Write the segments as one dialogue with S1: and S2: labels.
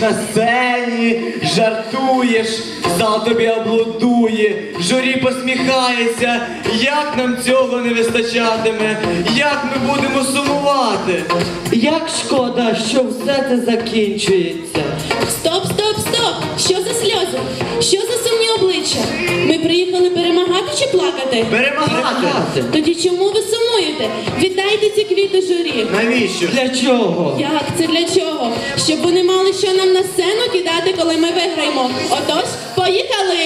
S1: на сцені, жартуєш, зал тобі облудує, журі посміхається, як нам цього не вистачатиме, як ми будемо сумувати.
S2: Як шкода, що все це закінчується.
S3: Стоп, стоп! Що за сльози? Що за сумні обличчя? Ми приїхали перемагати чи плакати?
S1: Перемагати.
S3: Тоді чому ви сумуєте? Віддайте ці квіти журі.
S1: Навіщо?
S2: Для чого?
S3: Як це для чого? Щоб вони мали що нам на сцену кидати, коли ми виграємо. Отож, поїхали!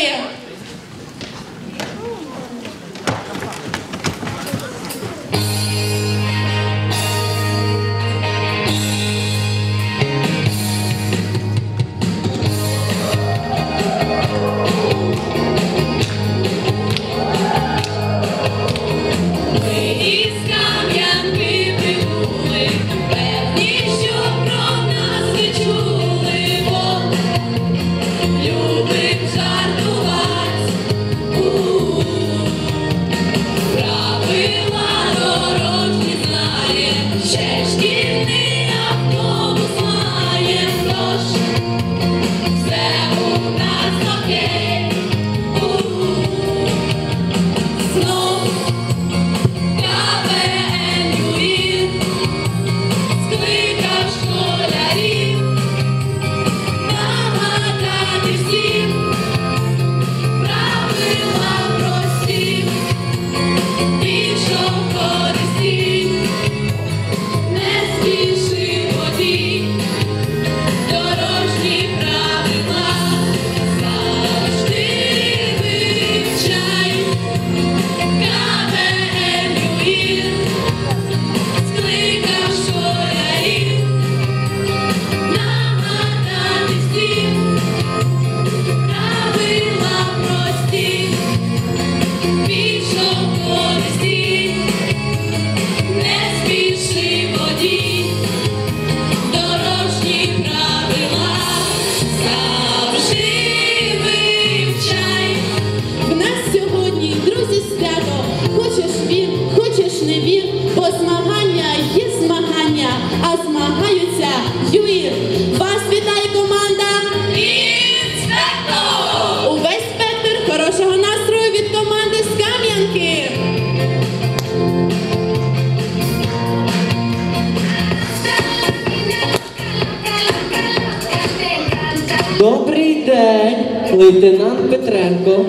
S4: Не
S3: вір, бо змагання є змагання, а змагаються юїр. Вас вітає команда!
S4: Інспектор!
S3: Увесь спектр хорошого настрою від команди з Кам'янки.
S2: Добрий день, лейтенант Петренко.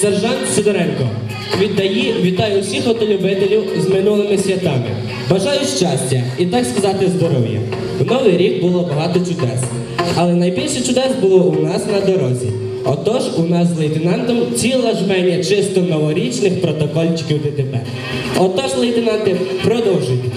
S5: Сержант Сидоренко. Віддає, вітаю всіх автолюбителів з минулими святами. Бажаю щастя і так сказати здоров'я. В новий рік було багато чудес. Але найбільше чудес було у нас на дорозі. Отож, у нас з лейтенантом ціла жменя чисто новорічних протокольчиків ДТП. Отож, лейтенанти, продовжуйте.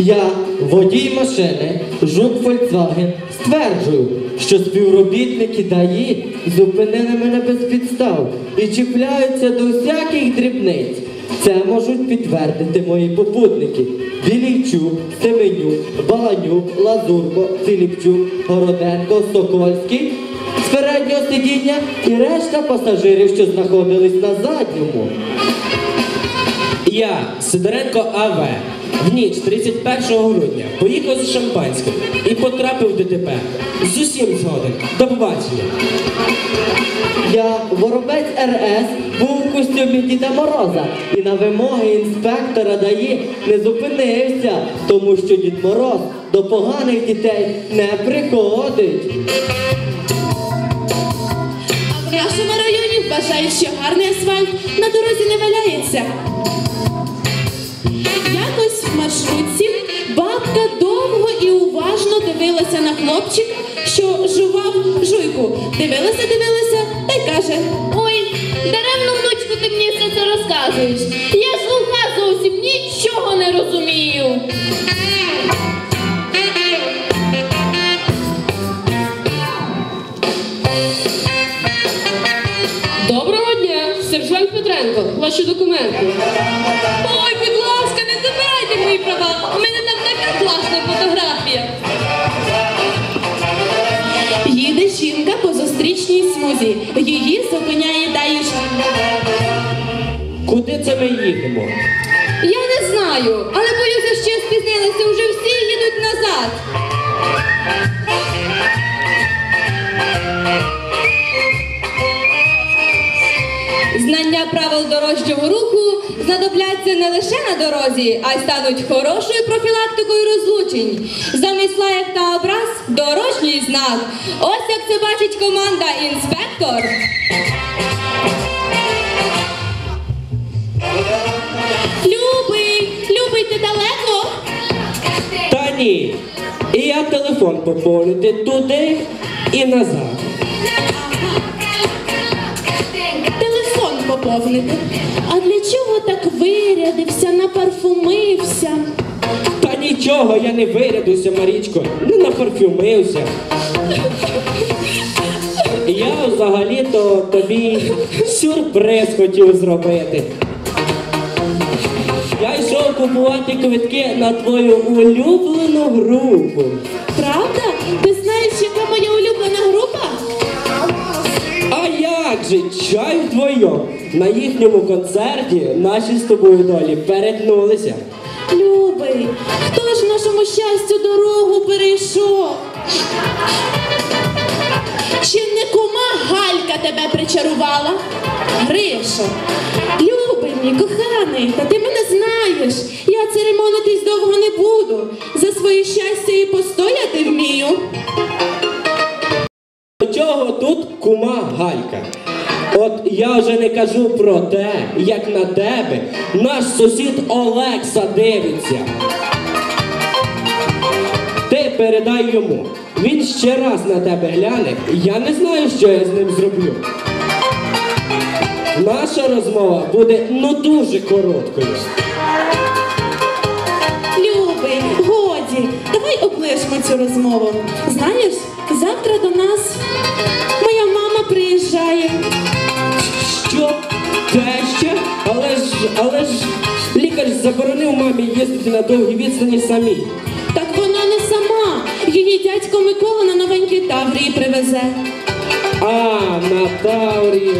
S2: Я, водій машини, жук Volkswagen, стверджую, що співробітники ДАІ зупинили мене без підстав і чіпляються до всяких дрібниць. Це можуть підтвердити мої попутники. Білійчук, Семенюк, Баланюк, Лазурко, Філіпчук, Городенко, Сокольський з переднього сидіння і решта пасажирів, що знаходились на задньому.
S5: Я, Сидоренко АВ, в ніч 31 грудня поїхав з Шампанським і потрапив в ДТП. З усім згоден. До побачення.
S2: Я, воробець РС, був у костюмі Діда Мороза і на вимоги інспектора ДАІ не зупинився, тому що Дід Мороз до поганих дітей не приходить.
S3: А в нашому районі вважають, що гарний асфальт на дорозі не валяється. Маршрутці бабка довго і уважно дивилася на хлопчик, що жував жуйку. Дивилася, дивилася та й каже:
S4: Ой, даремно, внучку, ти мені все це розказуєш. Я ж глуха зовсім нічого не розумію.
S6: Доброго дня, сержант Петренко. Ваші документи.
S4: Ой,
S3: зустрічній. Її зупиняє Даїш.
S5: Куди це ми їдемо?
S4: Я не знаю, але боюся, що спізнилися. Уже всі їдуть назад.
S7: Знання правил дорожнього руху знадобляться не лише на дорозі, а й стануть хорошою профілактикою розлучень. Замість лаєк та образ дорожній знак. Ось як це бачить команда інспектор.
S3: Любий, любий, ти далеко?
S5: Та ні. І я телефон поповнити туди і назад.
S3: Поповнити. А для чого так вирядився, напарфумився?
S5: Та нічого, я не вирядуся, Марічко, не нафарфюмився. Я взагалі-то тобі сюрприз хотів зробити. Я йшов купувати квитки на твою улюблену групу.
S3: Правда? Ти
S5: як чай вдвоєм? На їхньому концерті наші з тобою долі перетнулися.
S3: Любий, хто ж нашому щастю дорогу перейшов? Чи не кума Галька тебе причарувала? Гришо, любий мій, коханий, та ти мене знаєш. Я церемонитись довго не буду. За своє щастя і постояти вмію.
S5: До чого тут кума Галька? От я вже не кажу про те, як на тебе наш сусід Олекса дивиться. Ти передай йому. Він ще раз на тебе гляне, я не знаю, що я з ним зроблю. Наша розмова буде ну дуже короткою.
S3: Давай облишмо цю розмову. Знаєш, завтра до нас моя мама приїжджає.
S5: Що? Теща? Але ж, але ж лікар заборонив мамі їздити на довгі відстані самі.
S3: Так вона не сама. Її дядько Микола на новенькій Таврії привезе.
S5: А, на Таврії.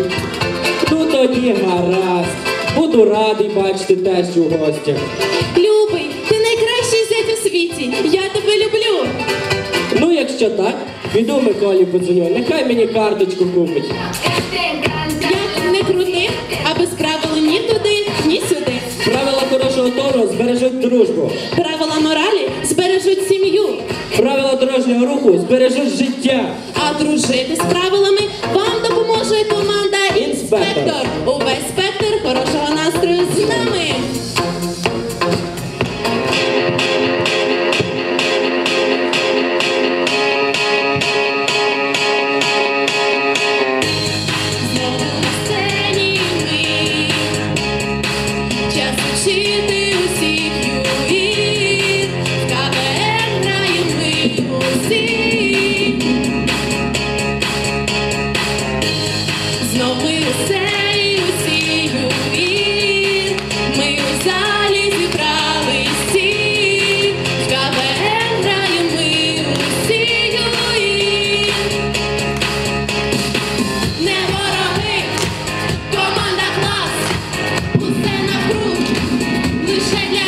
S5: Ну тоді гаразд. Буду радий бачити тещу в гостях.
S3: Світі. Я тебе люблю.
S5: Ну, якщо так, піду Миколі подзвоню, нехай мені карточку купить.
S3: Як не крути, а без правил ні туди, ні сюди.
S5: Правила хорошого тону збережуть дружбу.
S3: Правила моралі збережуть сім'ю,
S5: Правила дорожнього руху збережуть життя.
S3: а дружити з правилами вам Yeah.